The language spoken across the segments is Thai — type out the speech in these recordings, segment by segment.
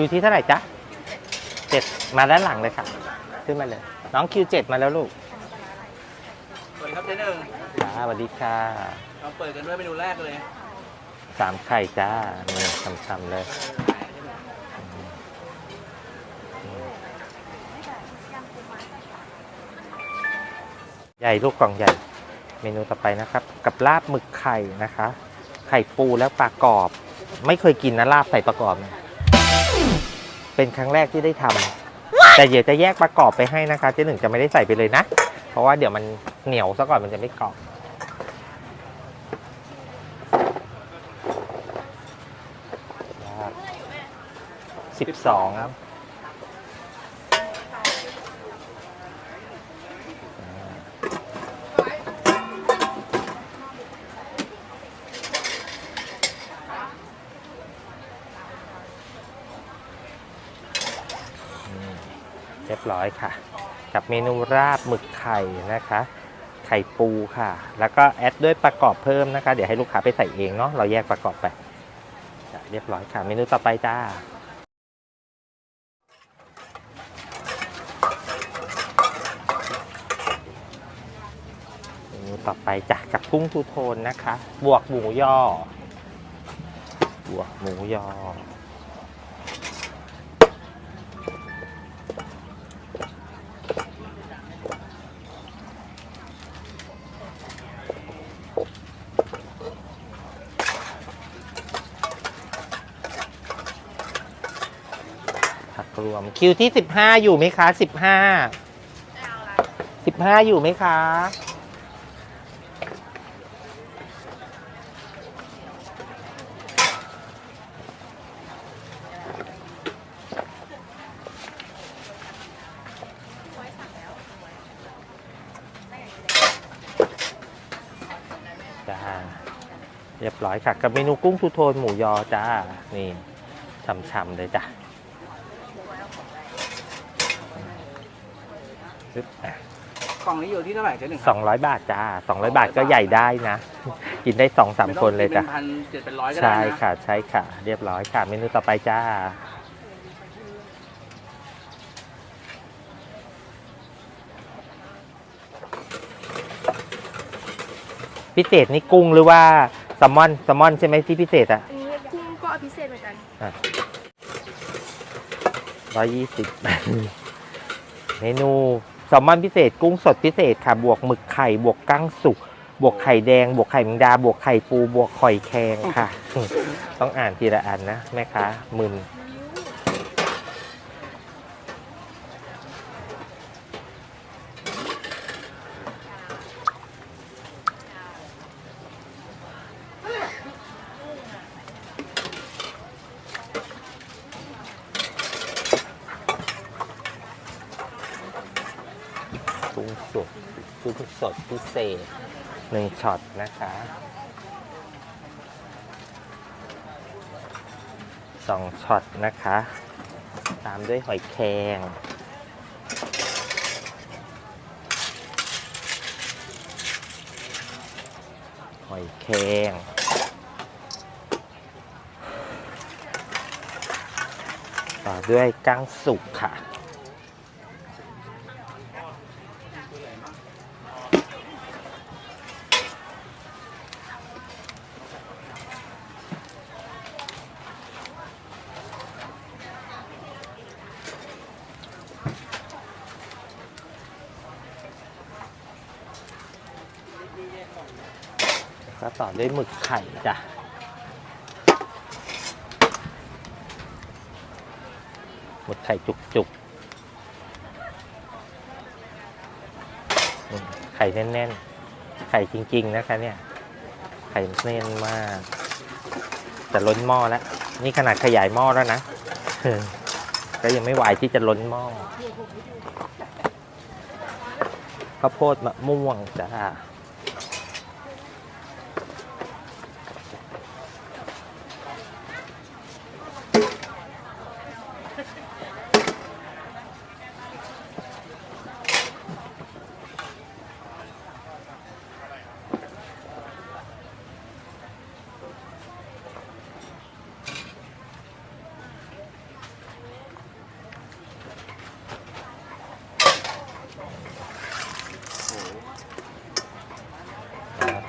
คิวที่เท่าไหร่จ๊ะเจ็ดมาด้านหลังเลยค่ะ ขึ้นมาเลย น้องคิวเจ็ดมาแล้วลูกสวัสดีครับเจ๊หนึ่งจ้าสวัสดีค่ะเราเปิดกันด้วยเมนูแรกเลยสามไข่จ้านี่ช้ำๆเลยใหญ่ลูกกล่องใหญ่ เมนูต่อไปนะครับ กับลาบหมึกไข่นะคะ ไข่ปูแล้วปลากรอบ ไม่เคยกินนะลาบใส่ปลากรอบเนี่ย เป็นครั้งแรกที่ได้ทำแต่เดี๋ยวจะแยกปลากรอบไปให้นะคะเจ๊หนึ่งจะไม่ได้ใส่ไปเลยนะ เพราะว่าเดี๋ยวมันเหนียวซะก่อนมันจะไม่กรอบสิบสองครับ บร้อยค่ะ กับเมนูราบหมึกไข่นะคะ ไข่ปูค่ะ แล้วก็แอดด้วยประกอบเพิ่มนะคะ เดี๋ยวให้ลูกค้าไปใส่เองเนาะเราแยกประกอบไปเรียบร้อยค่ะ เมนูต่อไปจ้าเมนูต่อไปจ้ะกับกุ้งทูโทนนะคะ บวกหมูยอบวกหมูยอ คิวที่สิบห้าอยู่ไหมคะสิบห้าสิบห้าอยู่ไหมคะ จ้า เรียบร้อยค่ะ กับเมนูกุ้งทูโทนหมูยอจ้า นี่ช่ำๆเลยจ้ะ กล่องนี้อยู่ที่เท่าไหร่เจ๊หนึ่งสองร้อยบาทจ้าสองร้อยบาทก็ใหญ่ได้นะ กินได้สองสามคนเลยจ้ะเป็นพันเจ็ดเป็นร้อยก็ได้ใช่นะค่ะ ใช่ค่ะ เรียบร้อยค่ะ เมนูต่อไปจ้า พิเศษนี่กุ้งหรือว่าแซลมอนแซลมอนใช่ไหมที่พิเศษอะอันนี้กุ้งก็เอาพิเศษเหมือนกัน ร้อยยี่สิบ เมนู แซลมอนพิเศษ กุ้งสดพิเศษค่ะ บวกหมึกไข่บวกกั้งสุก บวกไข่แดง บวกไข่แมงดา บวกไข่ปู บวกหอยแครงค่ะ ต้องอ่านทีละอันนะแม่ค้ามึน กุ้สดกุ้งสดพิเศษหนึ่งช็อตนะคะสองช็อตนะคะ ตามด้วยหอยแครงหอยแครงต่อด้วยกั้งสุกค่ะ ด้วยหมึกไข่จ้ะหมึกไข่จุกๆอืมไข่แน่นๆ ไข่จริง ๆ นะคะเนี่ย ไข่แน่นมากจะล้นหม้อแล้ว นี่ขนาดขยายหม้อแล้วนะ ก็ยังไม่ไหวที่จะล้นหม้อข้าวโพดมะม่วงจ้า ก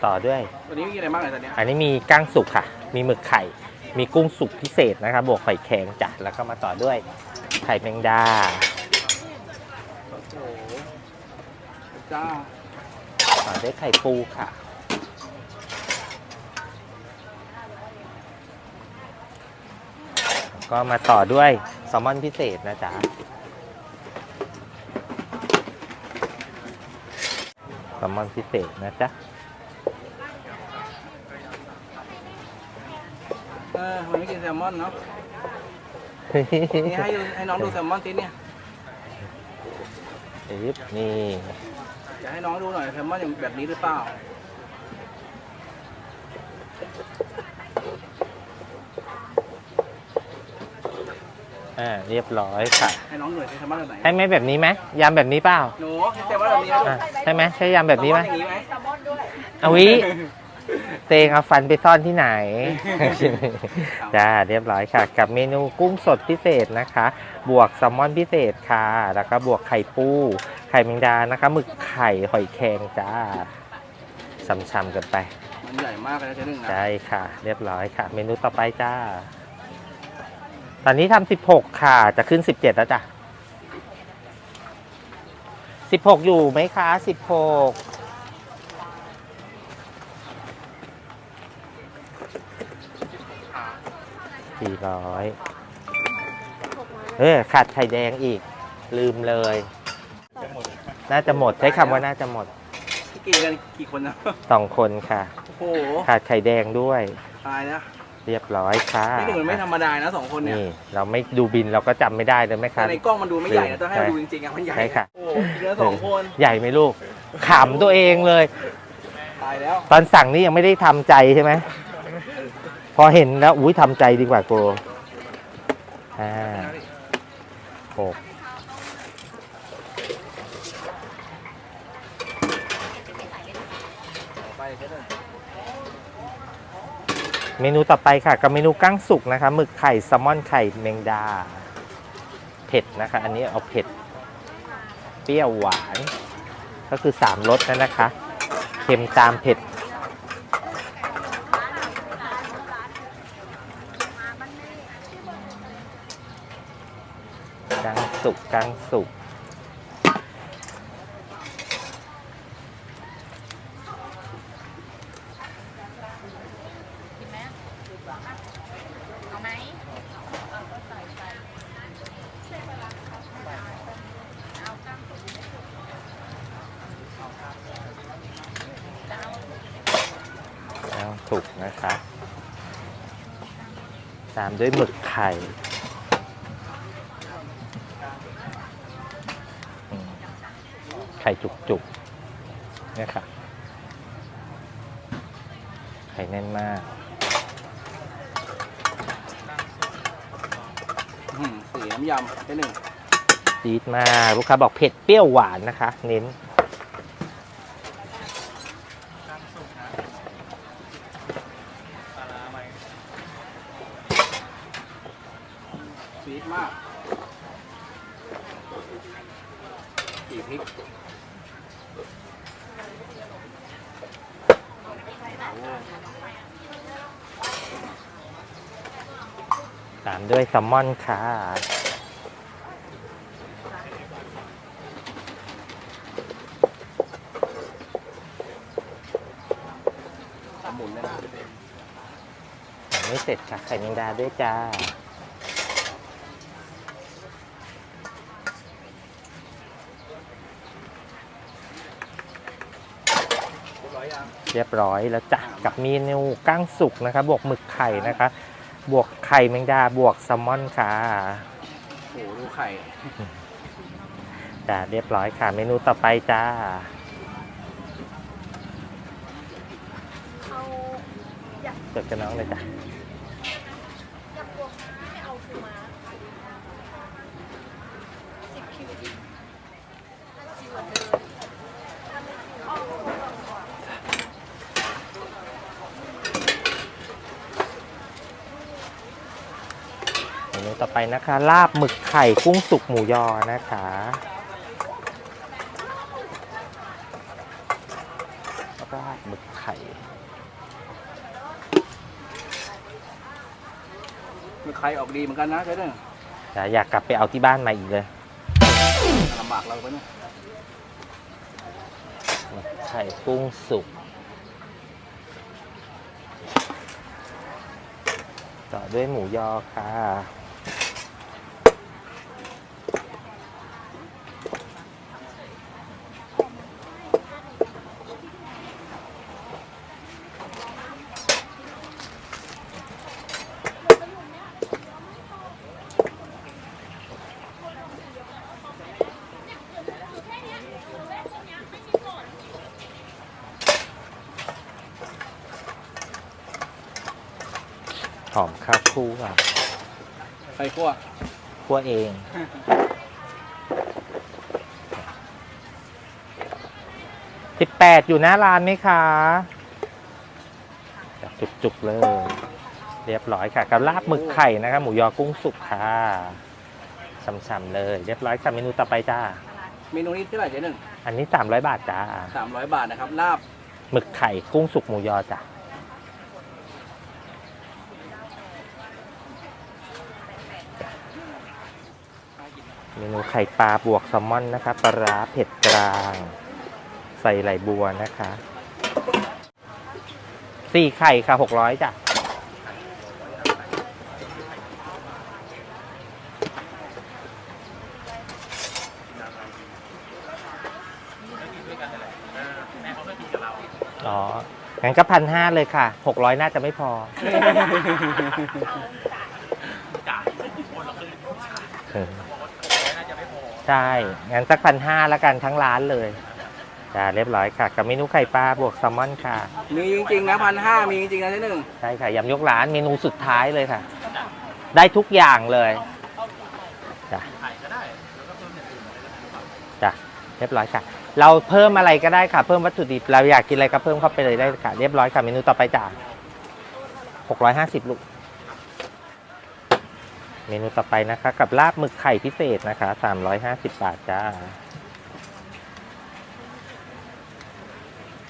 ต่อด้วย ตัวนี้มีอะไรบ้างเลยตอนเนี้ยอันนี้มีก้างสุกค่ะ มีหมึกไข่ มีกุ้งสุกพิเศษนะครับ บวกไข่แข็งจ้ะแล้วก็มาต่อด้วยไข่แมงดา โอ้โหจ้าต่อด้วยไข่ปูค่ะ ก็มาต่อด้วยแซลมอนพิเศษนะจ๊ะแซลมอนพิเศษนะจ๊ะ ออวันนี้กินแซลมอนเนาะนี่ให้ดูให้น้องดูแซลมอนติเนี่ยอึ๊บนี่อยากให้น้องดูหน่อยแซลมอนอย่างแบบนี้หรือเปล่าอ่าเรียบร้อยค่ะ ให้น้องดูหน่อยสิแซลมอนแบบไหนให้ไหมแบบนี้ไหมยำแบบนี้เปล่าหนูแซลมอนแบบนี้นะอะใช่ไหมใช่ยำแบบนี้ไหมแซลออย่างนี้ไหม เอาวิ เตงเอาฟันไปซ่อนที่ไหน จ้าเรียบร้อยค่ะ กับเมนูกุ้งสดพิเศษนะคะ บวกแซลมอนพิเศษค่ะ แล้วก็บวกไข่ปู ไข่แมงดานะคะหมึกไข่หอยแครงจ้าช่ำๆกันไป มันใหญ่มากเลยนะเจ๊หนึ่งนะใช่ค่ะ เรียบร้อยค่ะ เมนูต่อไปจ้า ตอนนี้ทำ16ค่ะ จะขึ้น17แล้วจ้ะ16อยู่ไหมคะ16 สี่ร้อยเออขาดไข่แดงอีก ลืมเลย น่าจะหมดใช้คำว่าน่าจะหมดกี่กันกี่คนนะสองคนค่ะ โอ้โหขาดไข่แดงด้วย ตายแล้วเรียบร้อยค่ะนี่หนึ่งมันไม่ธรรมดานะสองคนเนี่ยนี่เราไม่ดูบินเราก็จำไม่ได้เลยไหมคแต่รับในกล้องมันดูไม่ใหญ่นะต้องให้ใช่ดูจริงๆอะมันใหญ่ใช่ค่ะ โอ้โหกินแล้วสองคนใหญ่ไหมลูกขำตัวเองเลย ตายแล้ว ตอนสั่งนี่ยังไม่ได้ทำใจใช่ไหมพ อเห็นแล้วอุ้ยทำใจดีกว่าโกห้าหกเมนูต่อไปค่ะกับเมนูกั้งสุกนะคะหมึกไข่แซลมอนไข่แมงดา เผ็ดนะคะ อันนี้เอาเผ็ด เปรี้ยวหวาน ก็คือสามรสนะนะคะ เค็มตามเผ็ด กั้ง สุกกั้งสุกเอาไหมกั้งสุกนะคะ ตามด้วยหมึกไข่อืม ไข่จุกๆเนี่ยค่ะ ไข่แน่นมากอื้อหือสีน้ำยำเจ๊หนึ่งจี๊ดมากลูกค้าบอกเผ็ดเปรี้ยวหวานนะคะ เน้น ซีดมากสีพริกโอ้ ตา มอนค่ะ หมุนนะไม่เสร็จค่ะไข่แมงดาด้วยจ้าเรียบร้อยยังเรียบร้อยแล้วจ้ะกับเมนูกั้งสุกนะคะบวกหมึกไข่นะคะ บวก ข่แมงดาบวกแซลมอนค่ะโอ้โหดูไข่จ้าเรียบร้อยค่ะ เมนูต่อไปจ้า เอาอยาก จดกับน้องเลยจ้ะ อยากบวกไม่เอาคือมาสิบคิวดิแล้วก็คิวเหมือนเดิมถ้าไม่คิวเอาก่อน เมนูต่อ ไปนะคะ ลาบหมึกไข่กุ้งสุกหมูยอนะคะกราดหมึกไข่มีใครออกดีเหมือนกันนะเจ๊หนึ่งจะอยากกลับไปเอาที่บ้านมาอีกเลยลำบากเราไปเนี่ยหมึกไข่กุ้งสุก ต่อด้วยหมูยอค่ะ หอมข้าวคู่ค่ะใครคั่วคั่วเอง สิบแปดอยู่หน้าร้านไหมคะจุกๆเลย เรียบร้อยค่ะ กับลาบหมึกไข่นะคะหมูยอกุ้งสุกค่ะช่ำๆเลย เรียบร้อยค่ะเมนูต่อไปจ้า เมนูนี้เท่าไหร่เจ๊หนึ่งอันนี้สามร้อยบาทจ้า สามร้อยบาทนะครับลาบ หมึกไข่กุ้งสุกหมูยอจ้ะ เมนูไข่ปลาบวกแซลมอนนะคะปลาร้าเผ็ดกลาง ใส่ไหลบัวนะคะสี่ไข่ค่ะหกร้อยจ้ะอ๋อ งั้นก็พันห้าเลยค่ะ หกร้อยน่าจะไม่พอเออ ใช่งั้นสักพันห้าแล้วกันทั้งร้านเลยจ้าเรียบร้อยค่ะ กับเมนูไข่ปลาบวกแซลมอนค่ะ มีจริงๆนะพันห้ามีจริงๆนะเจ๊หนึ่งใช่ค่ะยำยกร้านเมนูสุดท้ายเลยค่ะ ได้ทุกอย่างเลยจ้ะจ้ะเรียบร้อยค่ะ เราเพิ่มอะไรก็ได้ค่ะ เพิ่มวัตถุดิบเราอยากกินอะไรก็เพิ่มเข้าไปเลยได้ค่ะ เรียบร้อยค่ะเมนูต่อไปจ้ะหกร้อยห้าสิบลูก เมนูต่อไปนะคะ กับลาบหมึกไข่พิเศษนะคะสามร้อยห้าสิบบาทจ้า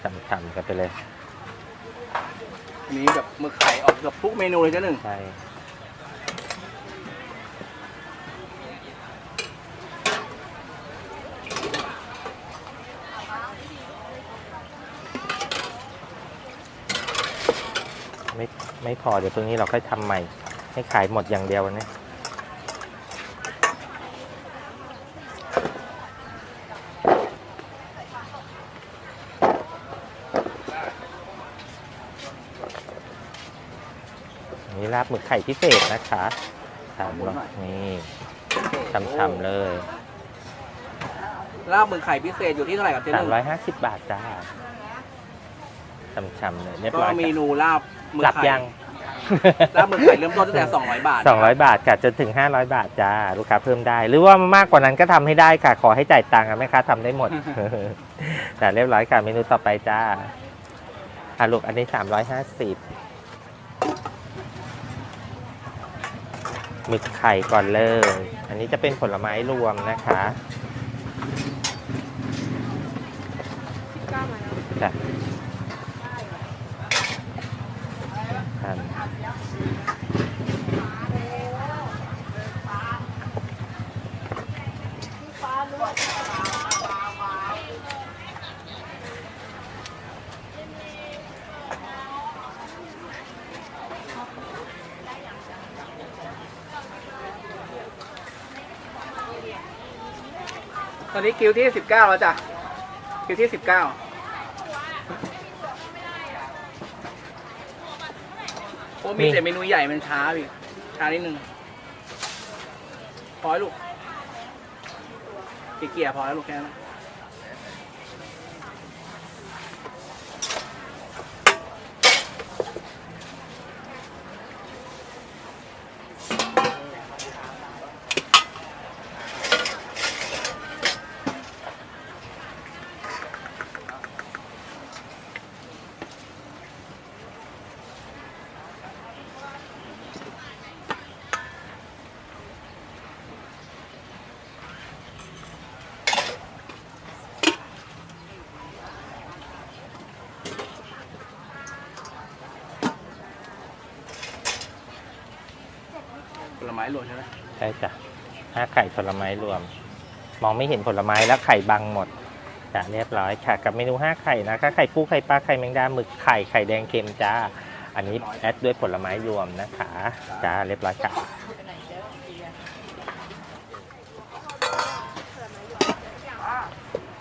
ฉ่ำๆกันไปเลยมีแบบหมึกไข่ออกเกือบทุกเมนูเลยเจ๊หนึ่งใช่ไม่ไม่พอเดี๋ยวตรงนี้เราค่อยทำใหม่ ให้ขายหมดอย่างเดียวนะ หมึกไข่พิเศษนะคะสามร้อยนี่ช้ำๆเลยลาบหมึกไข่พิเศษอยู่ที่เท่าไหร่ครับเจ๊หสามนึ่งร้อยห้าสิบบาทจ้าช้ำๆเลยเรียบก็ร้อยเมนูลาบหมึกหลับไข่ยัง ลาบหมึกไข่เริ่มต้นตั้งแต่สองร้อยบาทสองร้อยบาทกัะจนถึงห้าร้อยบาทจ้าลูกค้าเพิ่มได้ หรือว่ามากกว่านั้นก็ทำให้ได้ค่ะ ขอให้จ่ายตังค์ค่ะแม่ค้าทำได้หมด แต่เรียบร้อยค่ะเมนูต่อไปจ้าอะลูกอันนี้สามร้อยห้าสิบ ห้าสิบหมึกไข่ก่อนเลย อันนี้จะเป็นผลไม้รวมนะคะกล้ามาแล้วจ้ะ อนนี้คิวที่19แล้วจ้ะ คิวที่19โอ้มีแต่เมนูใหญ่มันช้าพี่ช้านิดนึงพอแล้วลูกเกียร์พอแล้วลูกแค่นั้น ลไม้รวมใช่ไหมใช่จ้ะห้าไข่ผลไม้รวม มองไม่เห็นผลไม้แล้วไข่บังหมดจ้ะเรียบร้อยค่ะ กับเมนูห้าไข่นะคะไข่ปูไข่ปลาไข่แมงดาหมึกไข่ไข่แดงเค็มจ้า อันนี้แอดด้วยผลไม้รวมนะคะจ้าเรียบร้อยค่ะ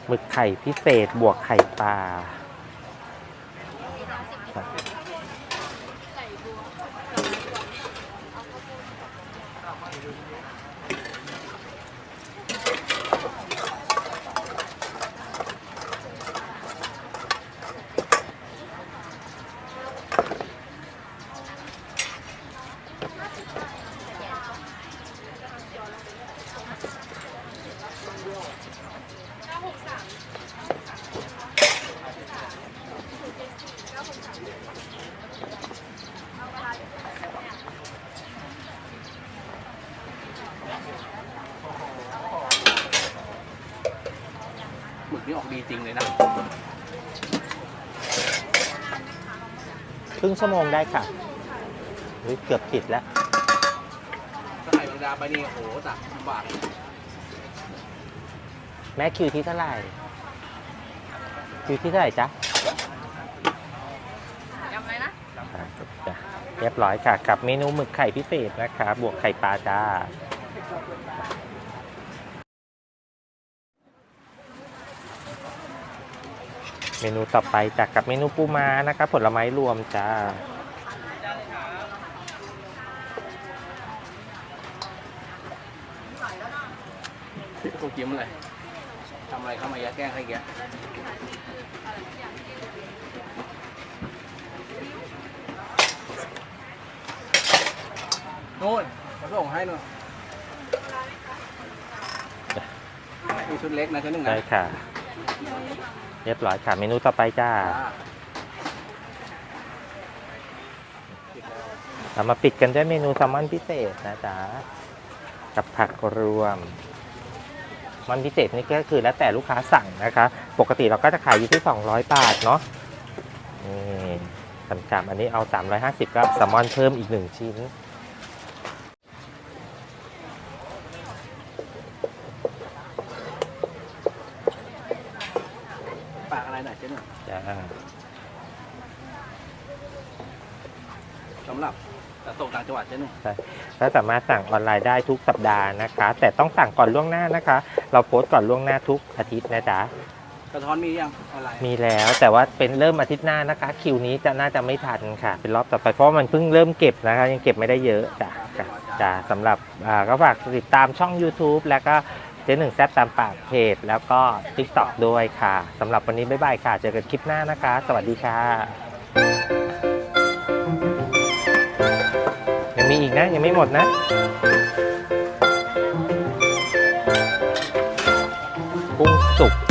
หมึกไข่พิเศษบวกไข่ปลา นี่ออกดีจริงเลยนะ ครึ่งชั่วโมงได้ค่ะอุ๊ยเกือบผิดแล้วถ้าไข่แมงดาไปนี่โอ้โหตักลำบากแม่คิวที่เท่าไหร่ คิวที่เท่าไหร่จ๊ะจำไว้นะอ่าจ้ะเรียบร้อยค่ะ กับเมนูหมึกไข่พิเศษนะคะ บวกไข่ปลาจ้า เมนูต่อไปจากกับเมนูปูม้านะคะผลไม้รวมจ้ากูกินอะไรทำอะไรเข้ามาแย่แกล้งให้แกนู่นมาส่งให้นู่นมีชุดเล็กนะชุดหนึ่งนะได้ค่ะ เรียบร้อยค่ะ เมนูต่อไปจ้า เรามาปิดกันด้วยเมนูแซลมอนพิเศษนะจ๊ะ กับผักรวมแซลมอนพิเศษนี่ก็คือแล้วแต่ลูกค้าสั่งนะคะ ปกติเราก็จะขายอยู่ที่ 200 บาทเนาะ นี่สำจับอันนี้เอา 350 ก็แซลมอนเพิ่มอีก 1 ชิ้น ปากอะไรหน่อยเจ๊หนึ่งจ้าสำหรับจะส่งต่างจังหวัดเจ๊หนึ่งก็สามารถสั่งออนไลน์ได้ทุกสัปดาห์นะคะ แต่ต้องสั่งก่อนล่วงหน้านะคะ เราโพสต์ก่อนล่วงหน้าทุกอาทิตย์นะจ๊ะกระท้อนมียังออนไลน์มีแล้วแต่ว่าเป็นเริ่มอาทิตย์หน้านะคะ คิวนี้จะน่าจะไม่ทันค่ะ เป็นรอบต่อไปเพราะว่ามันเพิ่งเริ่มเก็บนะคะ ยังเก็บไม่ได้เยอะจ้ะจ้ะจ้ะสำหรับอ่าก็ฝากติดตามช่อง YouTube แล้วก็ เจ๊หนึ่งแซดตามปากเพจแล้วก็ TikTok ด้วยค่ะสำหรับวันนี้บ๊ายบายค่ะ เจอกันคลิปหน้านะคะ สวัสดีค่ะ ยังมีอีกนะ ยังไม่หมดนะกุ้งสุก